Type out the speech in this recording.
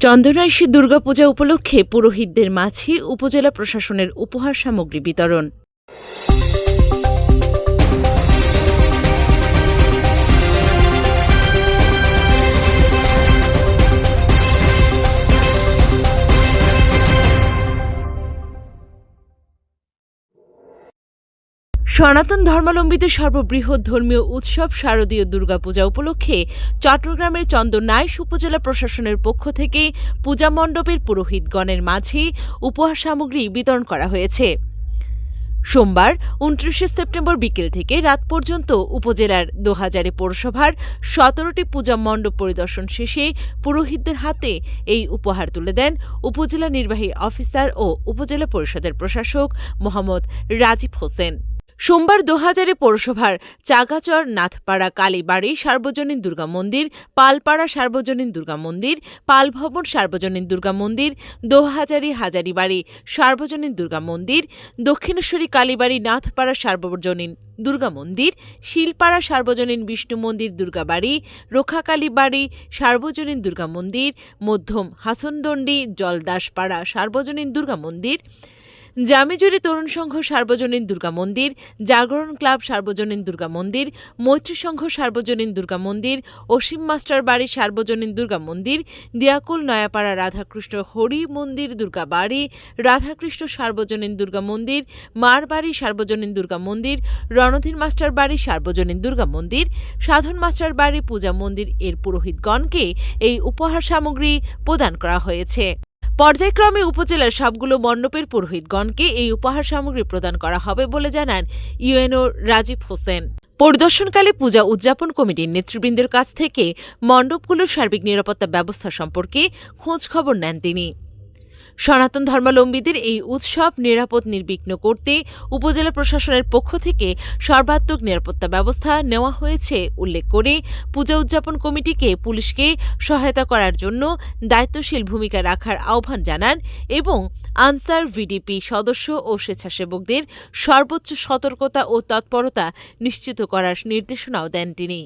চন্দনাইশী দুর্গাপূজা উপলক্ষে পুরোহিতদের মাঝে উপজেলা প্রশাসনের উপহার সামগ্রী বিতরণ। সনাতন ধর্মাবলম্বীদের সর্ববৃহৎ ধর্মীয় উৎসব শারদীয় দুর্গাপূজা উপলক্ষে চট্টগ্রামের চন্দনাইশ উপজেলা প্রশাসনের পক্ষ থেকে পূজা মণ্ডপের পুরোহিতগণের মাঝে উপহার সামগ্রী বিতরণ করা হয়েছে। সোমবার, উনত্রিশে সেপ্টেম্বর বিকেল থেকে রাত পর্যন্ত উপজেলার দোহাজারে পৌরসভার সতেরোটি পূজা মণ্ডপ পরিদর্শন শেষে পুরোহিতদের হাতে এই উপহার তুলে দেন উপজেলা নির্বাহী অফিসার ও উপজেলা পরিষদের প্রশাসক মোহাম্মদ রাজীব হোসেন। সোমবার দোহাজারে পৌরসভার চাগাচর নাথপাড়া কালীবাড়ি সার্বজনীন দুর্গা মন্দির, পালপাড়া সার্বজনীন দুর্গা মন্দির, পালভবন সার্বজনীন দুর্গা মন্দির, দোহাজারি হাজারিবাড়ি সার্বজনীন দুর্গা মন্দির, দক্ষিণেশ্বরী কালীবাড়ি নাথপাড়া সার্বজনীন দুর্গা মন্দির, শিলপাড়া সার্বজনীন বিষ্ণু মন্দির দুর্গাবাড়ি রোখাকালী বাড়ি সার্বজনীন দুর্গা মন্দির, মধ্যম হাসনদণ্ডী জলদাসপাড়া সার্বজনীন দুর্গা মন্দির জামিজুরি তরুণ সংঘ সার্বজনীন দুর্গা মন্দির, জাগরণ ক্লাব সার্বজনীন দুর্গা মন্দির, মৈত্রী সংঘ সার্বজনীন দুর্গা মন্দির অসীম মাস্টার বাড়ি সার্বজনীন দুর্গা মন্দির, দিয়াকুল, নয়াপাড়া রাধাকৃষ্ণ হরি মন্দির দুর্গা বাড়ি, রাধাকৃষ্ণ সার্বজনীন দুর্গা মন্দির মারবাড়ি সার্বজনীন দুর্গা মন্দির, রণধীর মাস্টার বাড়ি সার্বজনীন দুর্গা মন্দির, সাধন মাস্টার বাড়ি পূজা মন্দির এর পুরোহিতগণকে এই উপহার সামগ্রী প্রদান করা হয়েছে। পর্যায়ক্রমে উপজেলার সবগুলো মণ্ডপের পুরোহিতগণকে এই উপহার সামগ্রী প্রদান করা হবে বলে জানান ইউএনও রাজীব হোসেন। পরিদর্শনকালে পূজা উদযাপন কমিটির নেতৃবৃন্দের কাছ থেকে মণ্ডপগুলোর সার্বিক নিরাপত্তা ব্যবস্থা সম্পর্কে খোঁজ খবর নেন তিনি। সনাতন ধর্মাবলম্বীদের এই উৎসব নিরাপদ নির্বিঘ্ন করতে উপজেলা প্রশাসনের পক্ষ থেকে সর্বাত্মক নিরাপত্তা ব্যবস্থা নেওয়া হয়েছে উল্লেখ করে পূজা উদযাপন কমিটিকে পুলিশকে সহায়তা করার জন্য দায়িত্বশীল ভূমিকা রাখার আহ্বান জানান এবং আনসার ভিডিপি সদস্য ও স্বেচ্ছাসেবকদের সর্বোচ্চ সতর্কতা ও তৎপরতা নিশ্চিত করার নির্দেশনাও দেন তিনি।